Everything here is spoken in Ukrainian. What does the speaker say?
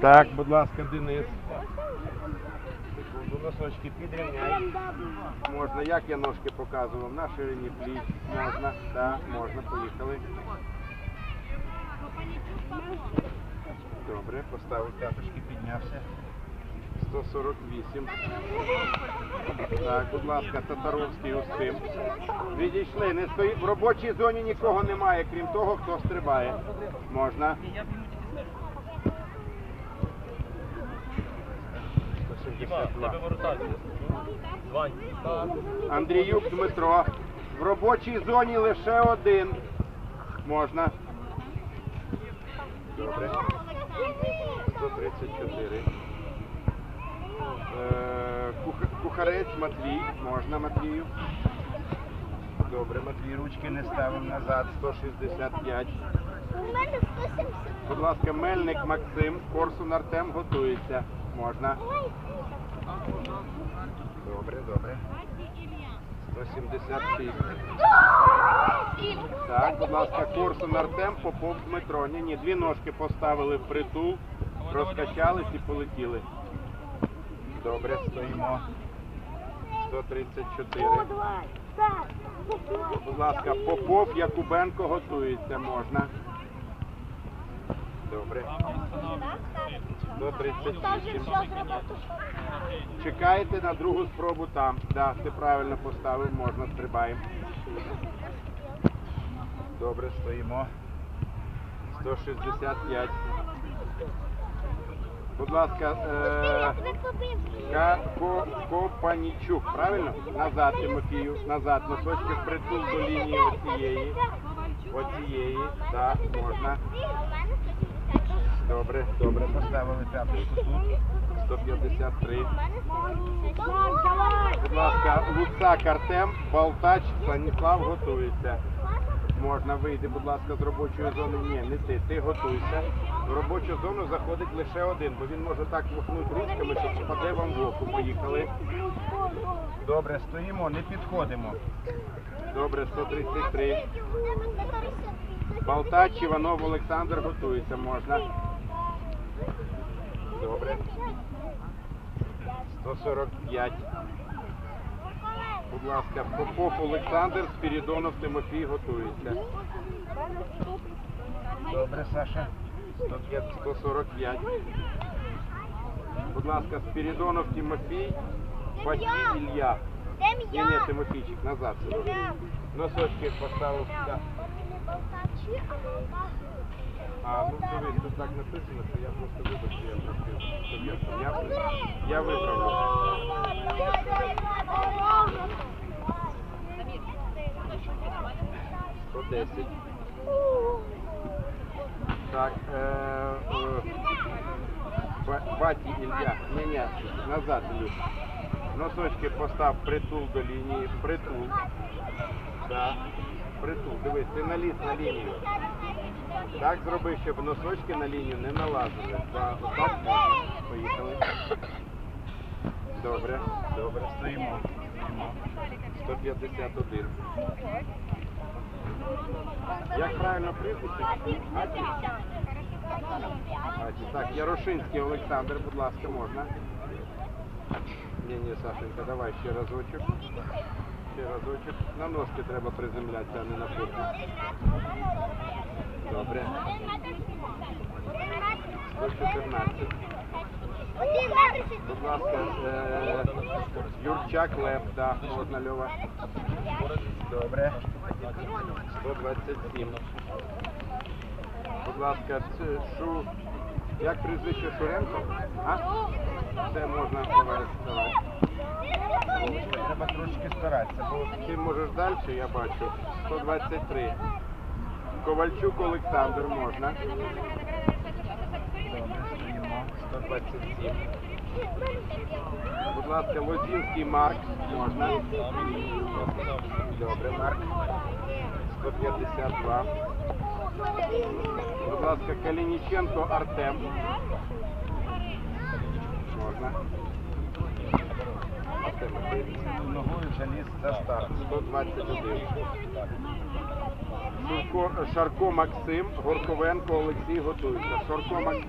Так, будь ласка, Денис. Секунду, носочки підрівняй. Можна, як я ножки показував, на ширині пліч. Можна, так, можна, поїхали. Добре, поставив п'яточки, піднявся. 148. Так, будь ласка, Татаровський устим. Відійшли, не стоїть. В робочій зоні нікого немає, крім того, хто стрибає. Можна. Андріюк Дмитро. В робочій зоні лише один. Можна. Добре. 134. Е, Кухарець Матвій. Можна Матвію. Добре, Матвій, ручки не ставимо назад. 165. У мене 170. Будь ласка, Мельник Максим, Корсун Артем готується. Можна. Добре, добре. 176. Так, будь ласка, Корсун Артем, Попов Дмитро. Ні, ні, дві ножки поставили в притул, розкачались і полетіли. Добре, стоїмо. 134. Будь ласка, Попов Якубенко готується, можна. Добре. 138. Чекаєте на другу спробу там. Да, ти правильно поставив, можна, стрибаємо. Добре, стоїмо. 165. Будь ласка, е, Копанічук, правильно? Назад, Тимофію, назад, носочки впритул до лінії оцієї. Оцієї, так, можна. Добре, добре, поставили п'яточку тут. 153. Будь ласка, Луцак Артем, Балтач, Станіслав готується. Можна вийти, будь ласка, з робочої зони. Ні, не ти, ти готуйся. В робочу зону заходить лише один, бо він може так махнути ручками, що впаде вам в око. Поїхали. Добре, стоїмо, не підходимо. Добре, 133. Балтач, Іванов, Олександр готується, можна. Добре. 145. Будь ласка, Попов Олександр, Спірідонов Тимофій готується. Добре, Саша. 145. Будь ласка, Спірідонов Тимофій, Бакі Ілля. Ні, ні. Тимофійчик, назад. Носочки поставив. А, ну дивись, тут так написано, що я просто вибачу, я трошки совєтом. Я, виправлю. Так, е, е, Ба- Баті Ілля. Ні, ні, назад, Ілюш. Носочки постав притул до лінії, притул. Так, притул. Дивись, ти наліз на лінію. Так зроби, щоб носочки на лінію не налазили. Так, отак можна. Поїхали. Добре, добре, стоїмо. стоїмо. 151. Як правильно? Аті. Так, Ярошинський Олександр, будь ласка, можна. Ні, ні, Сашенька, давай ще разочок. Ще разочок. На ножки треба приземлятися, а не на попу. Добре. 114. Один метр Будь ласка, е, Юрчак Лев, так, можна Льова. Добре. 127. Будь ласка, ц- шу. Як прізвище Шуренко? А? Це можна давай, давай. Треба трошки старатися, ти можеш далі, я бачу. 123. Ковальчук Олександр можна. 127. Будь ласка, Лозінський Марк можна. Добре, Марк. 152. Будь ласка, Калініченко Артем. Можна. Артем, ногою за старт. 121. Шарко Максим, Горковенко Олексій готується. Шарко Максим.